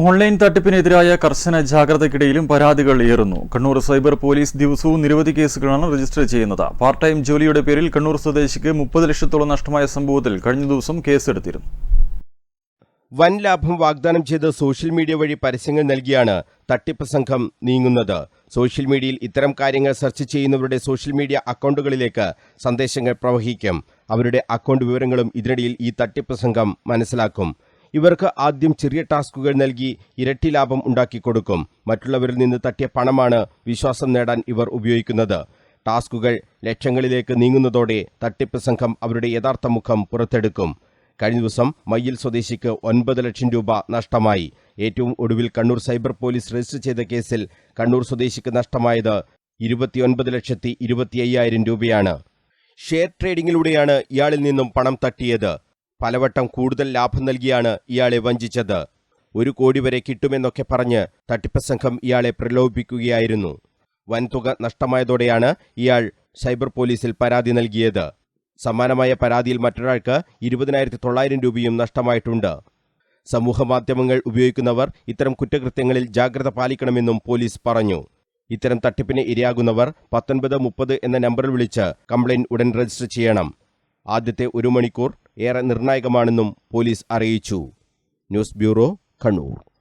Online തട്ടിപ്പിനെതിരായ കർശന ജാഗ്രതയ്ക്കിടയിലും പരാതികൾ ഏറുന്നു. Kannur cyber police ദിവസവും നിരവധി കേസുകളാണ് രജിസ്റ്റർ ചെയ്യുന്നത്. പാർട്ട് ടൈം ജോലിയുടെ പേരിൽ കണ്ണൂർ സ്വദേശിക്ക് മുപ്പത് ലക്ഷത്തോളം നഷ്ടമായ സംഭവത്തിൽ കഴിഞ്ഞ ദിവസം കേസെടുത്തിരുന്നു. വൻ ലാഭം വാഗ്ദാനം ചെയ്ത് സോഷ്യൽ മീഡിയ വഴി പരസ്യങ്ങൾ നൽകിയാണ് തട്ടിപ്പ് സംഘം നീങ്ങുന്നത്. സോഷ്യൽ മീഡിയയിൽ ഇത്തരം കാര്യങ്ങൾ സെർച്ച് ചെയ്യുന്നവരുടെ സോഷ്യൽ മീഡിയ അക്കൗണ്ടുകളിലേക്ക് സന്ദേശങ്ങൾ പ്രവഹിക്കും. അവരുടെ അക്കൗണ്ട് വിവരങ്ങളും ഇതിനിടയിൽ ഈ തട്ടിപ്പ് സംഘം മനസ്സിലാക്കും. ഇവർക്ക് ആദ്യം ചെറിയ ടാസ്കുകൾ നൽകി ഇരട്ടി ലാഭം ഉണ്ടാക്കിക്കൊടുക്കും മറ്റുള്ളവരിൽ നിന്ന് തട്ടിയ പണമാണ് വിശ്വാസം നേടാൻ ഇവർ ഉപയോഗിക്കുന്നത്. ടാസ്കുകൾ ലക്ഷങ്ങളിലേക്ക് നീങ്ങുന്നതോടെ തട്ടിപ്പ് സംഘം അവരുടെ യഥാർത്ഥ മുഖം പുറത്തെടുക്കും. കഴിഞ്ഞ ദിവസം മയ്യിൽ സ്വദേശിക്ക് ഒൻപത് ലക്ഷം രൂപ നഷ്ടമായി. ഏറ്റവും ഒടുവിൽ കണ്ണൂർ സൈബർ പോലീസ് രജിസ്റ്റർ ചെയ്ത കേസിൽ കണ്ണൂർ സ്വദേശിക്ക് നഷ്ടമായത് ഇരുപത്തിയൊൻപത് ലക്ഷത്തി ഇരുപത്തി അയ്യായിരം രൂപയാണ്. ഷെയർ ട്രേഡിംഗിലൂടെയാണ് ഇയാളിൽ നിന്നും പണം തട്ടിയത്. പലവട്ടം കൂടുതൽ ലാഭം നൽകിയാണ് ഇയാളെ വഞ്ചിച്ചത്. ഒരു കോടി വരെ കിട്ടുമെന്നൊക്കെ പറഞ്ഞ് തട്ടിപ്പ് സംഘം ഇയാളെ പ്രലോഭിപ്പിക്കുകയായിരുന്നു. വൻതുക നഷ്ടമായതോടെയാണ് ഇയാൾ സൈബർ പോലീസിൽ പരാതി നൽകിയത്. സമാനമായ പരാതിയിൽ മറ്റൊരാൾക്ക് ഇരുപതിനായിരത്തി തൊള്ളായിരം രൂപയും നഷ്ടമായിട്ടുണ്ട്. സമൂഹമാധ്യമങ്ങൾ ഉപയോഗിക്കുന്നവർ ഇത്തരം കുറ്റകൃത്യങ്ങളിൽ ജാഗ്രത പാലിക്കണമെന്നും പോലീസ് പറഞ്ഞു. ഇത്തരം തട്ടിപ്പിന് ഇരയാകുന്നവർ പത്തൊൻപത് മുപ്പത് എന്ന നമ്പറിൽ വിളിച്ച് കംപ്ലയിന്റ് ഉടൻ രജിസ്റ്റർ ചെയ്യണം. ആദ്യത്തെ ഒരു മണിക്കൂർ ഏറെ നിർണായകമാണെന്നും പോലീസ് അറിയിച്ചു. News bureau Kannur.